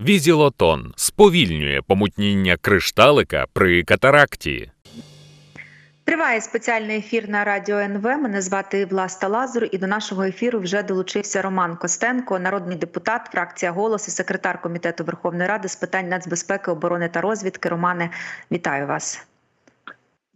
Візілотон сповільнює помутніння кришталика при катаракті. Триває спеціальний ефір на радіо НВ. Мене звати Власта Лазур, і до нашого ефіру вже долучився Роман Костенко, народний депутат, фракція голос і секретар комітету Верховної Ради з питань нацбезпеки, оборони та розвідки. Романе, вітаю вас.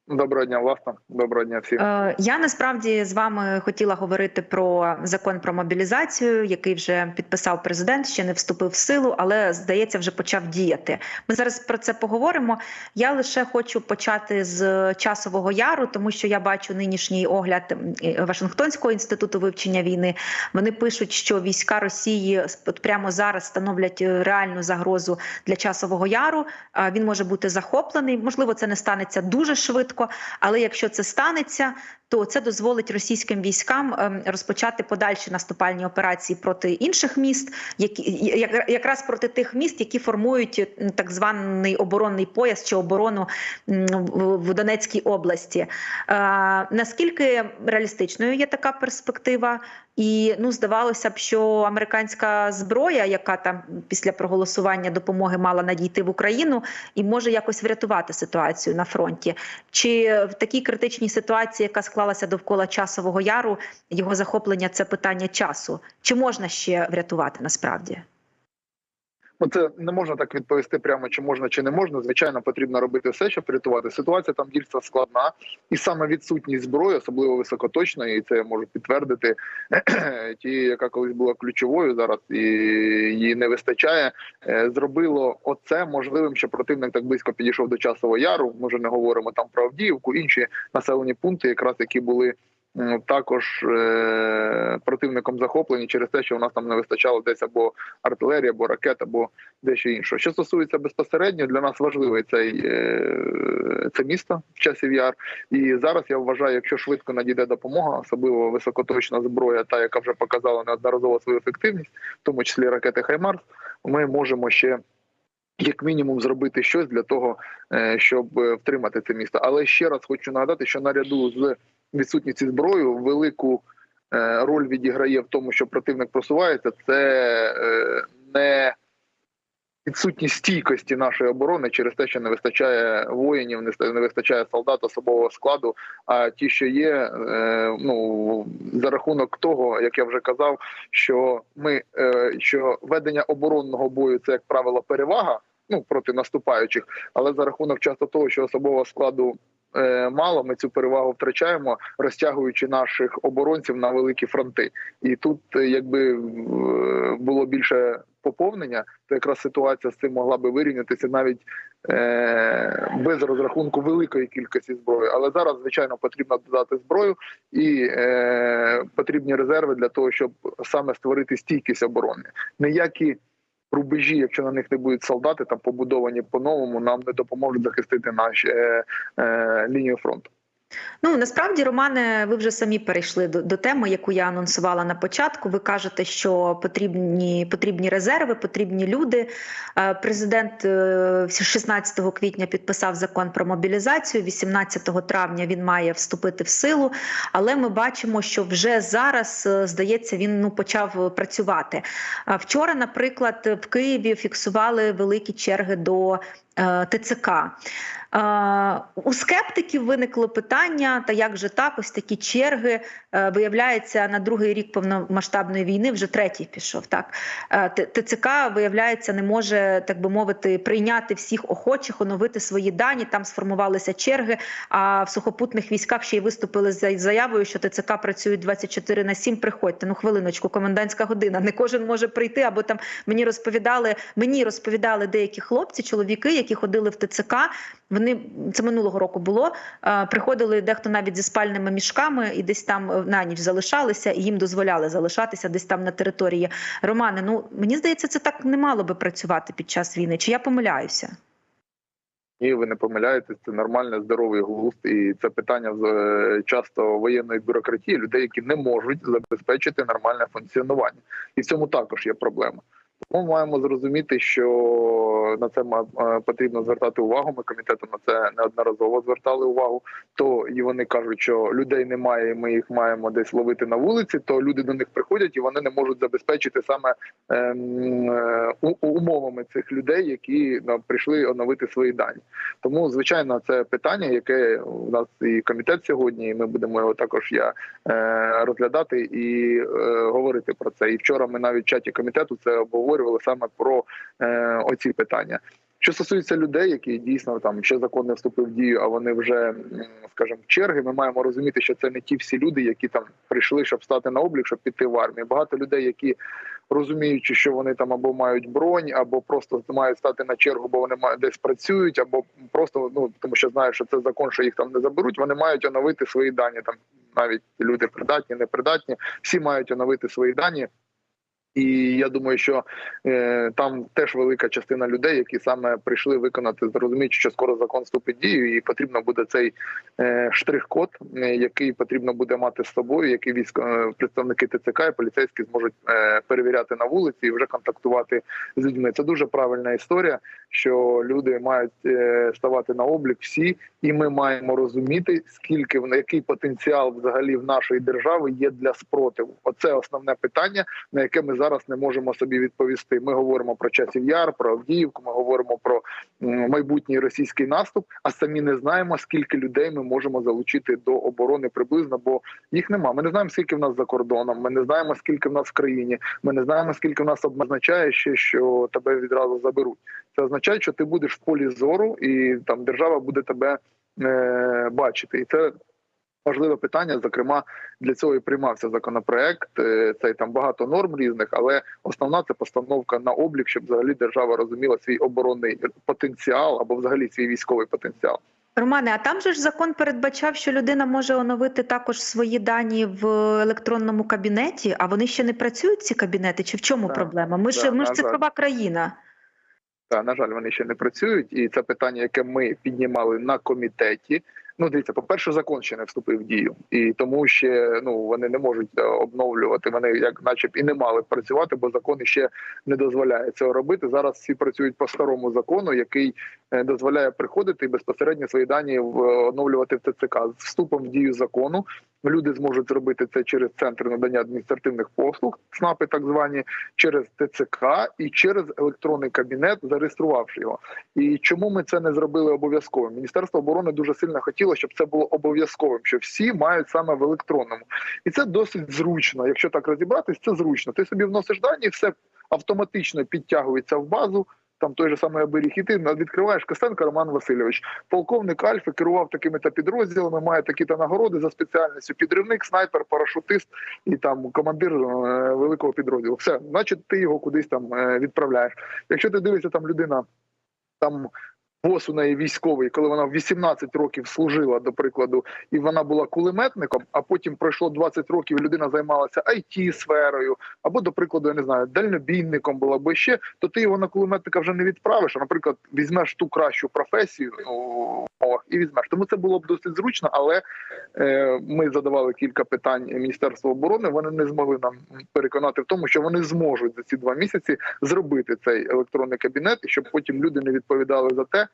Доброго дня, власне. Доброго дня всім. Е, Я насправді з вами хотіла говорити про закон про мобілізацію, який вже підписав президент, ще не вступив в силу, але здається, вже почав діяти. Ми зараз про це поговоримо. Я лише хочу почати з часового яру, тому що я бачу нинішній огляд е, Вашингтонського інституту вивчення війни. Вони пишуть, що війська Росії прямо зараз становлять е, реальну загрозу для часового яру. А Він може бути захоплений. Можливо, це не станеться дуже швидко. Але якщо це станеться, то це дозволить російським військам ем, розпочати подальші наступальні операції проти інших міст, які якраз проти тих міст, які формують так званий оборонний пояс чи оборону в в Донецькій області. Е, Наскільки реалістичною є така перспектива? І ну здавалося б, що американська зброя, яка там після проголосування допомоги мала надійти в Україну, і може якось врятувати ситуацію на фронті. Чи в такій критичній ситуації, яка склалася довкола часового яру, його захоплення це питання часу? Чи можна ще врятувати насправді? Ну це не можна так відповісти прямо, чи можна, чи не можна. Звичайно, потрібно робити все, щоб врятувати. Ситуація там дійсно складна, і саме відсутність зброї, особливо високоточної, і це я можу підтвердити. Ті, яка колись була ключовою, зараз і її не вистачає. е, Зробило оце можливим, що противник так близько підійшов до часового яру. Ми вже не говоримо там про Авдіївку, інші населені пункти, якраз які були. М, Також е- противником захоплені через те, що у нас там не вистачало десь або артилерії, або ракет, або дещо іншого. Що стосується безпосередньо, для нас важливий цей е, це місто в часів яр. І зараз я вважаю, якщо швидко надійде допомога, особливо високоточна зброя, та яка вже показала неодноразово свою ефективність, в тому числі ракети Хаймарс, ми можемо ще. Як мінімум зробити щось для того, е, щоб е, втримати це місто. Але ще раз хочу нагадати, що наряду з відсутністю зброї велику е, роль відіграє в тому, що противник просувається, це е, не відсутність стійкості нашої оборони через те, що не вистачає воїнів, не вистачає солдат особового складу. А ті, що є, е, ну за рахунок того, як я вже казав, що ми що ведення оборонного бою це як правило перевага. Ну проти наступаючих, але за рахунок часто того, що особового складу мало, ми цю перевагу втрачаємо, розтягуючи наших оборонців на великі фронти. І тут, е, якби е, було більше поповнення, то якраз ситуація з цим могла би вирівнятися навіть е, без розрахунку великої кількості зброї. Але зараз, звичайно, потрібно додати зброю і е, потрібні резерви для того, щоб саме створити стійкість оборони. Ніякі рубежі, якщо на них не будуть солдати, там побудовані по-новому, нам не допоможуть захистити наші е, е, лінію фронту. Ну насправді, Романе, ви вже самі перейшли до, до теми, яку я анонсувала на початку. Ви кажете, що потрібні потрібні резерви, потрібні люди. Е, Президент е, 16 квітня підписав закон про мобілізацію. 18 травня він має вступити в силу. Але ми бачимо, що вже зараз е, здається, він ну почав працювати. Вчора, наприклад, в Києві фіксували великі черги до е, ТЦК. У скептиків виникло питання: та як же так, ось такі черги е, виявляється на другий рік повномасштабної війни, вже третій пішов. Так Е, ТЦК виявляється, не може так би мовити прийняти всіх охочих, оновити свої дані. Там сформувалися черги. А в сухопутних військах ще й виступили з заявою, що ТЦК працюють 24 на 7. Приходьте. Ну хвилиночку, комендантська година. Не кожен може прийти. Або там мені розповідали, мені розповідали деякі хлопці, чоловіки, які ходили в ТЦК. Вони це минулого року було. е, Приходили дехто навіть зі спальними мішками і десь там е, на ніч залишалися, і їм дозволяли залишатися десь там на території. Романе, ну мені здається, це так не мало би працювати під час війни. Чи я помиляюся? Ні, ви не помиляєтесь, це нормальний здоровий глузд, і це питання е, часто воєнної бюрократії людей, які не можуть забезпечити нормальне функціонування, і в цьому також є проблема. Тому маємо зрозуміти, що на це е, потрібно звертати увагу. Ми комітетом на це неодноразово звертали увагу. То і вони кажуть, що людей немає, і ми їх маємо десь ловити на вулиці. То люди до них приходять і вони не можуть забезпечити саме ем, е, умовами цих людей, які ну, прийшли оновити свої дані. Тому, звичайно, це питання, яке у нас і комітет сьогодні, і ми будемо його також я е, розглядати і говорити про це. І вчора ми навіть в чаті комітету це обговорювали саме про е, оці питання. Що стосується людей, які дійсно там ще закон не вступив в дію, а вони вже, скажімо, черги, ми маємо розуміти, що це не ті всі люди, які там прийшли, щоб стати на облік, щоб піти в армію. Багато людей, які розуміючи, що вони там або мають бронь, або просто мають стати на чергу, бо вони десь працюють, або просто ну тому, що знають, що це закон, що їх там не заберуть. Вони мають оновити свої дані. Там навіть люди придатні, непридатні, всі мають оновити свої дані. І я думаю, що е, там теж велика частина людей, які саме прийшли виконати, зрозуміють, що скоро закон вступить дію, і потрібно буде цей е, штрих-код, е, який потрібно буде мати з собою, який військо е, представники ТЦК і поліцейські зможуть е, перевіряти на вулиці і вже контактувати з людьми. Це дуже правильна історія, що люди мають е, ставати на облік всі, і ми маємо розуміти, скільки в який потенціал взагалі в нашої держави є для спротиву. Оце основне питання, на яке ми зараз не можемо собі відповісти. Ми говоримо про часів яр, про Авдіївку. Ми говоримо про майбутній російський наступ, а самі не знаємо, скільки людей ми можемо залучити до оборони приблизно, бо їх нема. Ми не знаємо, скільки в нас за кордоном. Ми не знаємо, скільки в нас в країні. Ми не знаємо, скільки в нас означає ще, що тебе відразу заберуть. Це означає, що ти будеш в полі зору, і там держава буде тебе е, бачити. І це важливе питання. Зокрема, для цього і приймався законопроект. Е, Це там багато норм різних, але основна це постановка на облік, щоб взагалі держава розуміла свій оборонний потенціал або взагалі свій військовий потенціал. Романе, а там же ж закон передбачав, що людина може оновити також свої дані в електронному кабінеті, а вони ще не працюють ці кабінети. Чи в чому Так, проблема? Ми ж ми ж цифрова країна. Та на жаль, вони ще не працюють, і це питання, яке ми піднімали на комітеті. Ну, дивіться, по перше, закон ще не вступив в дію, і тому ще ну вони не можуть е, обновлювати. Вони як, наче і не мали працювати, бо закон ще не дозволяє цього робити. Зараз всі працюють по старому закону, який е, дозволяє приходити і безпосередньо свої дані в- оновлювати в ТЦК. З вступом в дію закону люди зможуть зробити це через центри надання адміністративних послуг, ЦНАПи так звані, через ТЦК і через електронний кабінет, зареєструвавши його. І чому ми це не зробили обов'язковим? Міністерство оборони дуже сильно хотіло, щоб це було обов'язковим, що всі мають саме в електронному, і це досить зручно. Якщо так розібратись, це зручно. Ти собі вносиш дані, все автоматично підтягується в базу. Там той же самий оберіг, і ти відкриваєш Костенко Роман Васильович, полковник Альфи, керував такими то підрозділами, має такі то нагороди за спеціальністю. Підривник, снайпер, парашутист і там командир е, великого підрозділу. Все, значить, ти його кудись там е, відправляєш. Якщо ти дивишся, там людина там. Бос у неї військовий, коли вона в 18 років служила, до прикладу, і вона була кулеметником, а потім пройшло 20 років, і людина займалася it сферою, або, до прикладу, я не знаю, дальнобійником була, або ще, то ти його на кулеметника вже не відправиш. А, наприклад, візьмеш ту кращу професію ну, і візьмеш. Тому це було б досить зручно, але е, ми задавали кілька питань Міністерству оборони. Вони не змогли нам переконати в тому, що вони зможуть за ці два місяці зробити цей електронний кабінет, і щоб потім люди не відповідали за те,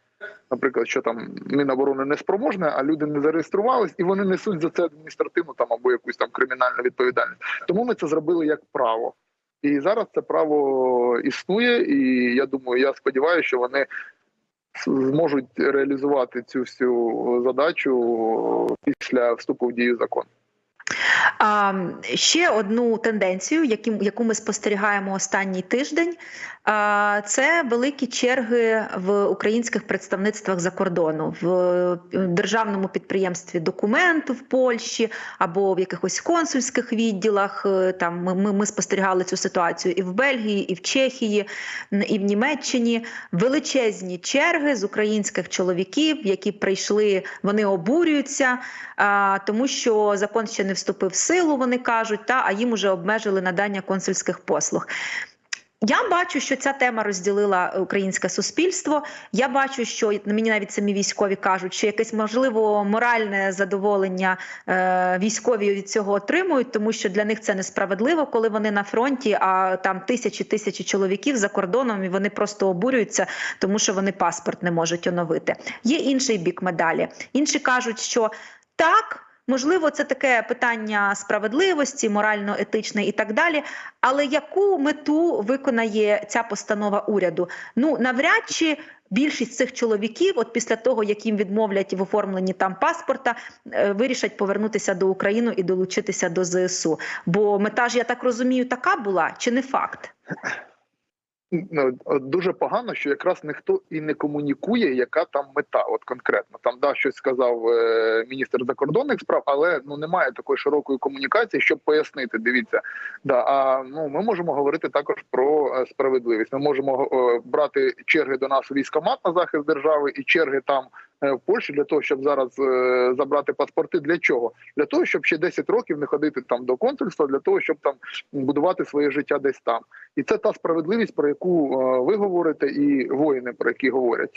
наприклад, що там Міноборони не спроможне, а люди не зареєструвались, і вони несуть за це адміністративну там або якусь там кримінальну відповідальність. Тому ми це зробили як право. І зараз це право існує, і я думаю, я сподіваюся, що вони зможуть реалізувати цю всю задачу після вступу в дію закону. А, ще одну тенденцію, яку ми спостерігаємо останній тиждень, це великі черги в українських представництвах за кордону в державному підприємстві документ в Польщі або в якихось консульських відділах. Е, Там ми, ми, спостерігали цю ситуацію і в Бельгії, і в Чехії, і в Німеччині. Величезні черги з українських чоловіків, які прийшли, вони обурюються, тому що закон ще не вступив в силу, вони кажуть, та а їм уже обмежили надання консульських послуг. Я бачу, що ця тема розділила українське суспільство. Я бачу, що мені навіть самі військові кажуть, що якесь можливо моральне задоволення е, військові від цього отримують, тому що для них це несправедливо, коли вони на фронті, а там тисячі тисячі чоловіків за кордоном, і вони просто обурюються, тому що вони паспорт не можуть оновити. Є інший бік медалі. Інші кажуть, що так. Можливо, це таке питання справедливості, морально-етичне і так далі. Але яку мету виконає ця постанова уряду? Ну навряд чи більшість цих чоловіків, от після того як їм відмовлять в оформленні там паспорта, е, вирішать повернутися до України і долучитися до ЗСУ. Бо мета ж я так розумію, така була чи не факт? Ну, дуже погано, що якраз ніхто і не комунікує, яка там мета, от конкретно. Там да щось сказав е, міністр закордонних справ, але ну немає такої широкої комунікації, щоб пояснити. Дивіться, да а ну ми можемо говорити також про е, справедливість. Ми можемо е, брати черги до нас у військомат на захист держави і черги там. Е, В Польщі для того, щоб зараз е, забрати паспорти, для чого? Для того, щоб ще 10 років не ходити там до консульства, для того, щоб там будувати своє життя десь там. І це та справедливість, про яку е, ви говорите, і воїни, про які говорять.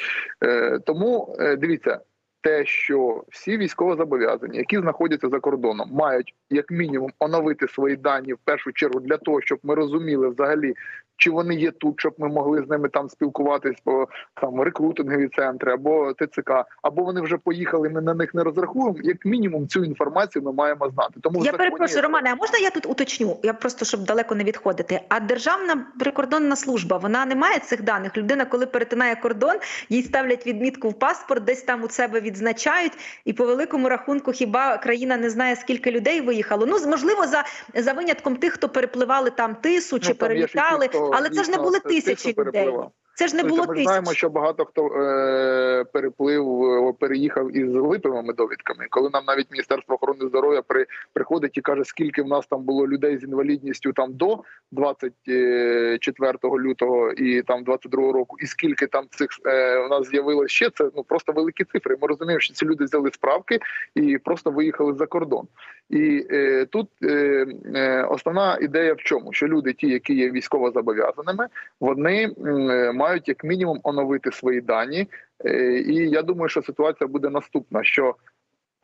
Тому дивіться, те, що всі військовозобов'язані, які знаходяться за кордоном, мають як мінімум оновити свої дані в першу чергу для того, щоб ми розуміли взагалі. Чи вони є тут, щоб ми могли з ними там спілкуватись по там рекрутингові центри або ТЦК, або вони вже поїхали. Ми на них не розрахуємо. Як мінімум, цю інформацію ми маємо знати. Тому Я перепрошую, Романе, а можна я тут уточню? Я просто щоб далеко не відходити. А Державна прикордонна служба вона не має цих даних. Людина, коли перетинає кордон, їй ставлять відмітку в паспорт, десь там у себе відзначають. І по великому рахунку, хіба країна не знає, скільки людей виїхало? Ну можливо, за, за винятком тих, хто перепливали там тису чи Ну, там перелітали, але це ж не були тисячі людей. Це ж не Ну, було ми знаємо, що багато хто е, переплив, е, переїхав із липовими довідками. Коли нам навіть Міністерство охорони здоров'я при приходить і каже, скільки в нас там було людей з інвалідністю там до 24 лютого і там 22 року, і скільки там цих е, у нас з'явилось ще це ну просто великі цифри. Ми розуміємо, що ці люди взяли справки і просто виїхали за кордон. І е, тут е, е, основна ідея в чому? Що люди, ті, які є військово зобов'язаними, вони е, мають як мінімум оновити свої дані. Е, І я думаю, що ситуація буде наступна: що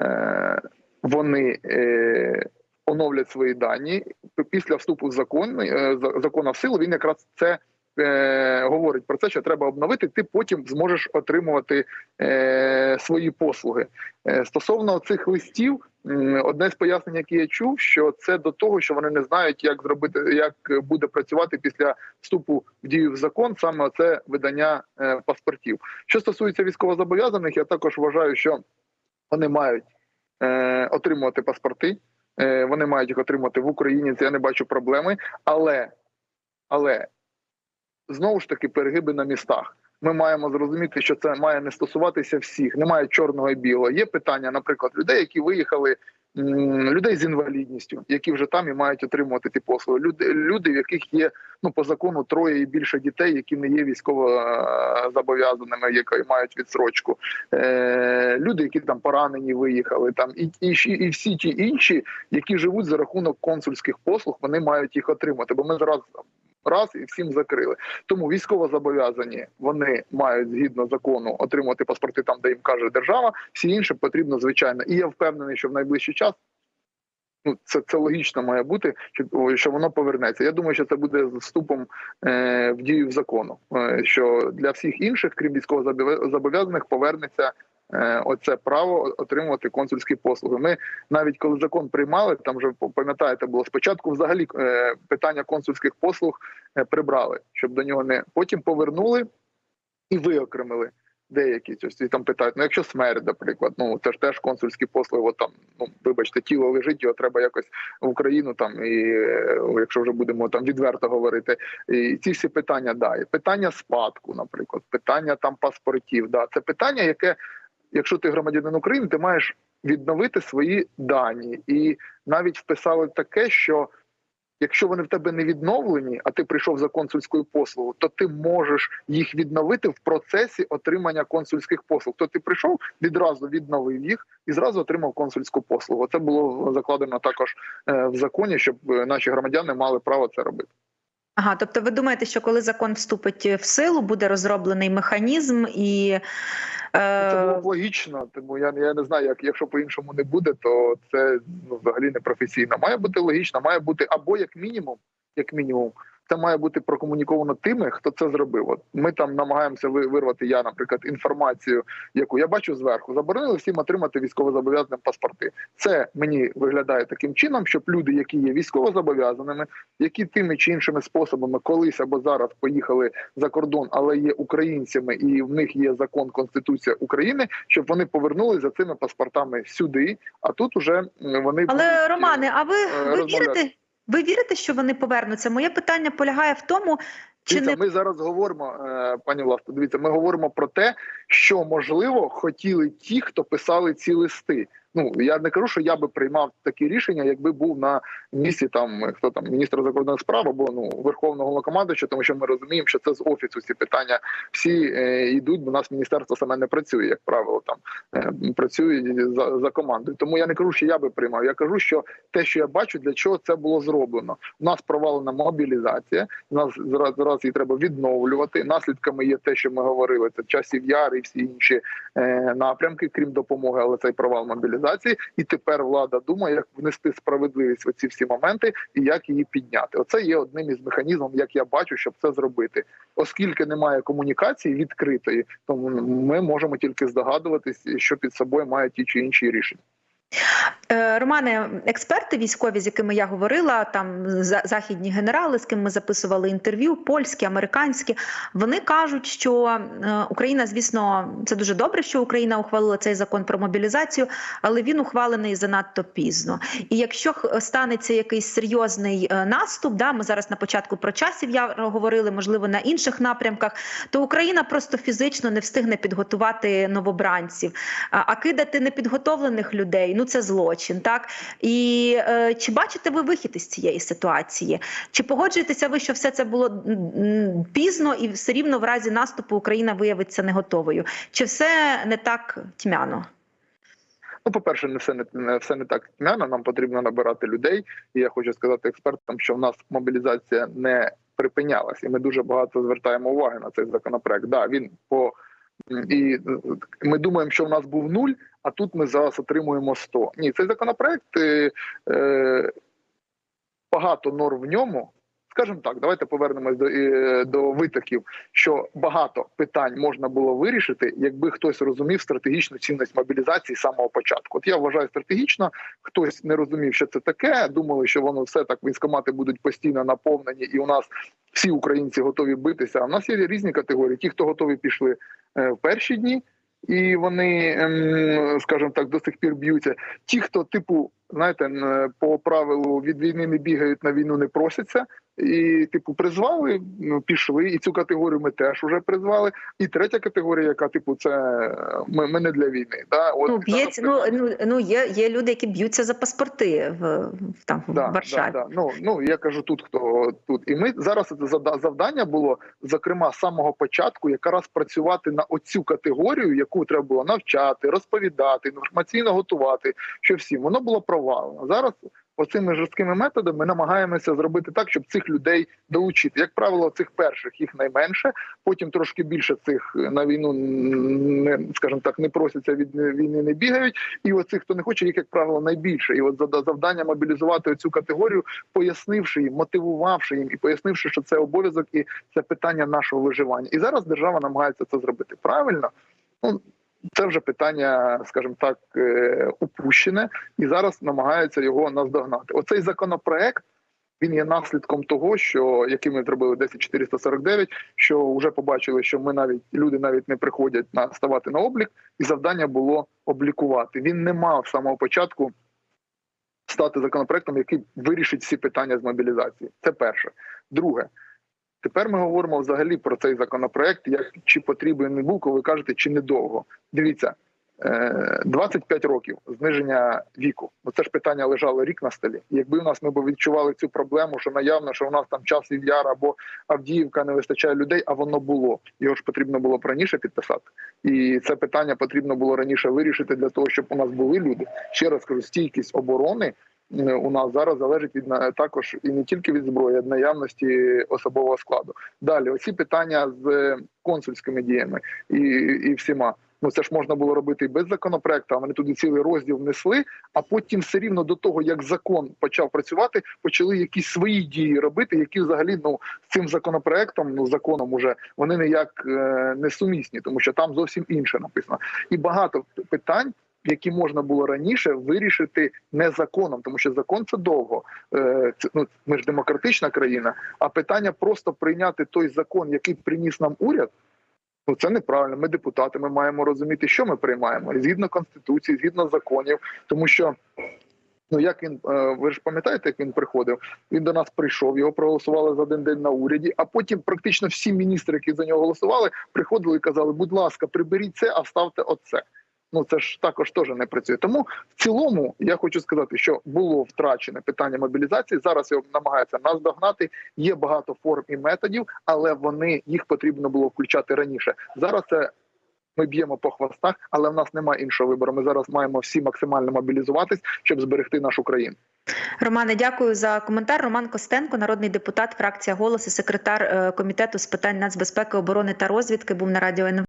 е, вони е, оновлять свої дані після вступу в закон за- закону в силу. Він якраз це. Говорить про це, що треба обновити, ти потім зможеш отримувати свої послуги. Стосовно цих листів, одне з пояснень, яке я чув, що це до того, що вони не знають, як зробити, як буде працювати після вступу в дію в закон, саме це видання е, паспортів. Що стосується військовозобов'язаних, я також вважаю, що вони мають е, отримувати паспорти, е, вони мають їх отримати в Україні. Це я не бачу проблеми, але, але знову ж таки перегиби на містах. Ми маємо зрозуміти, що це має не стосуватися всіх, немає чорного і білого. Є питання, наприклад, людей, які виїхали, людей з інвалідністю, які вже там і мають отримувати ті послуги. Люди, люди, в яких є ну по закону троє і більше дітей, які не є військово е, зобов'язаними, які мають відсрочку. Е, люди, які там поранені, виїхали, там і, і, і всі ті інші, які живуть за рахунок консульських послуг, вони мають їх отримати. Бо ми зараз раз і всім закрили. Тому військово зобов'язані вони мають згідно закону отримувати паспорти там, де їм каже держава. Всі інші потрібно звичайно. І я впевнений, що в найближчий час. Ну, це, це логічно має бути, що, що воно повернеться. Я думаю, що це буде вступом е, в дію закону. Е, що для всіх інших, крім військовозобов'язаних, повернеться оце право отримувати консульські послуги. Ми навіть коли закон приймали, там вже пам'ятаєте, було спочатку взагалі е, питання консульських послуг е, прибрали, щоб до нього не потім повернули і виокремили. Деякі ось і там питають: ну якщо смерть, наприклад, ну це ж теж консульські послуги. От там, ну вибачте, тіло лежить, його треба якось в Україну. Там і е, якщо вже будемо там відверто говорити, і ці всі питання да, і питання спадку, наприклад, питання там паспортів. Да, це питання, яке, якщо ти громадянин України, ти маєш відновити свої дані, і навіть вписали таке, що Якщо вони в тебе не відновлені, а ти прийшов за консульською послугою, то ти можеш їх відновити в процесі отримання консульських послуг. То ти прийшов, відразу відновив їх і зразу отримав консульську послугу. Це було закладено також е, в законі, щоб е, наші громадяни мали право це робити. Ага, тобто ви думаєте, що коли закон вступить в силу, буде розроблений механізм і. Це було Е, б логічно, тому я, я не знаю, як якщо по-іншому не буде, то це ну, взагалі не професійно. Має бути логічно, має бути або як мінімум, як мінімум, це має бути прокомуніковано тими, хто це зробив. От ми там намагаємося вирвати. Я, наприклад, інформацію, яку я бачу зверху, заборонили всім отримати військовозобов'язаним паспорти. Це мені виглядає таким чином, щоб люди, які є військовозобов'язаними, які тими чи іншими способами колись або зараз поїхали за кордон, але є українцями, і в них є закон Конституція України, щоб вони повернулися за цими паспортами сюди. А тут уже вони але будуть, Романе, а ви, е, ви вірите? Ви вірите, що вони повернуться? Моє питання полягає в тому, чи Дивіться, не ми зараз говоримо, е, пані Власто, дивіться, ми говоримо про те, що можливо хотіли ті, хто писали ці листи. Ну я не кажу, що я би приймав такі рішення, якби був на місці там хто там міністр закордонних справ або ну верховного головнокомандуюча, тому що ми розуміємо, що це з офісу ці питання всі е, йдуть, бо у нас міністерство саме не працює, як правило, там е, працює за, за командою. Тому я не кажу, що я би приймав. Я кажу, що те, що я бачу, для чого це було зроблено. У нас провалена мобілізація. У нас зараз, зараз її треба відновлювати. Наслідками є те, що ми говорили. Це часів яр і всі інші е, напрямки, крім допомоги, але цей провал мобілізації. І тепер влада думає, як внести справедливість в ці всі моменти і як її підняти. Оце є одним із механізмів, як я бачу, щоб це зробити. Оскільки немає комунікації відкритої, то ми можемо тільки здогадуватись, що під собою мають ті чи інші рішення. Е, Романе, експерти військові, з якими я говорила, там західні генерали, з ким ми записували інтерв'ю, польські, американські, вони кажуть, що е, Україна, звісно, це дуже добре, що Україна ухвалила цей закон про мобілізацію, але він ухвалений занадто пізно. І якщо станеться якийсь серйозний е, наступ, да, ми зараз на початку про часів я говорили, можливо, на інших напрямках, то Україна просто фізично не встигне підготувати новобранців. А, а кидати непідготовлених людей ну це злочин, так і е, чи бачите ви вихід із цієї ситуації? Чи погоджуєтеся ви, що все це було пізно і все рівно в разі наступу Україна виявиться не готовою? Чи все не так тьмяно? Ну, по-перше, не все не, не все не так тьмяно. Нам потрібно набирати людей. І я хочу сказати експертам, що в нас мобілізація не припинялась, і ми дуже багато звертаємо уваги на цей законопроект. Да, він по і е, ми думаємо, що в нас був нуль, а тут ми зараз отримуємо 100. Ні, цей законопроект е, е, багато норм в ньому. Скажімо так, давайте повернемось до, е, до витоків, що багато питань можна було вирішити, якби хтось розумів стратегічну цінність мобілізації з самого початку. От я вважаю стратегічно, хтось не розумів, що це таке. Думали, що воно все так військомати будуть постійно наповнені, і у нас всі українці готові битися. А в нас є різні категорії. Ті, хто готові пішли е, в перші дні, і вони, ем, скажімо так, до сих пір б'ються. Ті, хто, типу, знаєте, по правилу від війни не бігають, на війну не просяться. І, типу, призвали, ну, пішли, і цю категорію ми теж вже призвали. І третя категорія, яка, типу, це ми, ми не для війни. Да? От Ну б'ється. Ну, ну ну є, є люди, які б'ються за паспорти в, в там в Варшаві. Да, да. Ну, ну я кажу тут, хто тут. І ми зараз це завдання було, зокрема, з самого початку, якраз працювати на оцю категорію, яку треба було навчати, розповідати, інформаційно готувати. Що всім воно було провалено. Зараз оцими жорсткими методами ми намагаємося зробити так, щоб цих людей долучити. Як правило, цих перших їх найменше, потім трошки більше цих на війну не скажімо так, не просяться від війни, не бігають. І оцих, хто не хоче, їх як правило найбільше. І от завдання мобілізувати цю категорію, пояснивши їм, мотивувавши їм і пояснивши, що це обов'язок і це питання нашого виживання. І зараз держава намагається це зробити правильно. Ну це вже питання, скажімо так, е, упущене, і зараз намагаються його наздогнати. Оцей законопроект. Він є наслідком того, що який ми зробили 10449, що вже побачили, що ми навіть люди навіть не приходять на ставати на облік, і завдання було облікувати. Він не мав з самого початку стати законопроектом, який вирішить всі питання з мобілізації. Це перше. Друге, тепер ми говоримо взагалі про цей законопроект, як чи потрібен він був, коли ви кажете, чи недовго. Дивіться. е, 25 років зниження віку. Ну це ж питання лежало рік на столі. Якби у нас ми б відчували цю проблему, що наявно, що у нас там час яр або Авдіївка не вистачає людей, а воно було. Його ж потрібно було раніше підписати. І це питання потрібно було раніше вирішити для того, щоб у нас були люди. Ще раз кажу, стійкість оборони е, у нас зараз залежить від також і не тільки від зброї, а від наявності особового складу. Далі, оці питання з консульськими діями і, і всіма. Ну це ж можна було робити і без законопроекту. Вони туди цілий розділ внесли. А потім все рівно до того, як закон почав працювати, почали якісь свої дії робити, які взагалі ну з цим законопроектом, ну законом уже вони ніяк е, не сумісні, тому що там зовсім інше написано. І багато питань. Які можна було раніше вирішити не законом, тому що закон це довго. Е, ну ми ж демократична країна. А питання просто прийняти той закон, який приніс нам уряд. Ну це неправильно. Ми депутати. Ми маємо розуміти, що ми приймаємо згідно конституції, згідно законів, тому що. Ну, як він, е, ви ж пам'ятаєте, як він приходив? Він до нас прийшов, його проголосували за один день на уряді, а потім практично всі міністри, які за нього голосували, приходили і казали: будь ласка, приберіть це, а ставте оце. Ну це ж також теж не працює. Тому в цілому я хочу сказати, що було втрачене питання мобілізації. Зараз його намагаються наздогнати. Є багато форм і методів, але вони їх потрібно було включати раніше. Зараз це. Ми б'ємо по хвостах, але в нас немає іншого вибору. Ми зараз маємо всі максимально мобілізуватись, щоб зберегти нашу країну. Романе, дякую за коментар. Роман Костенко, народний депутат, фракція «Голос» і секретар е, комітету з питань нацбезпеки, оборони та розвідки, був на радіо НВ.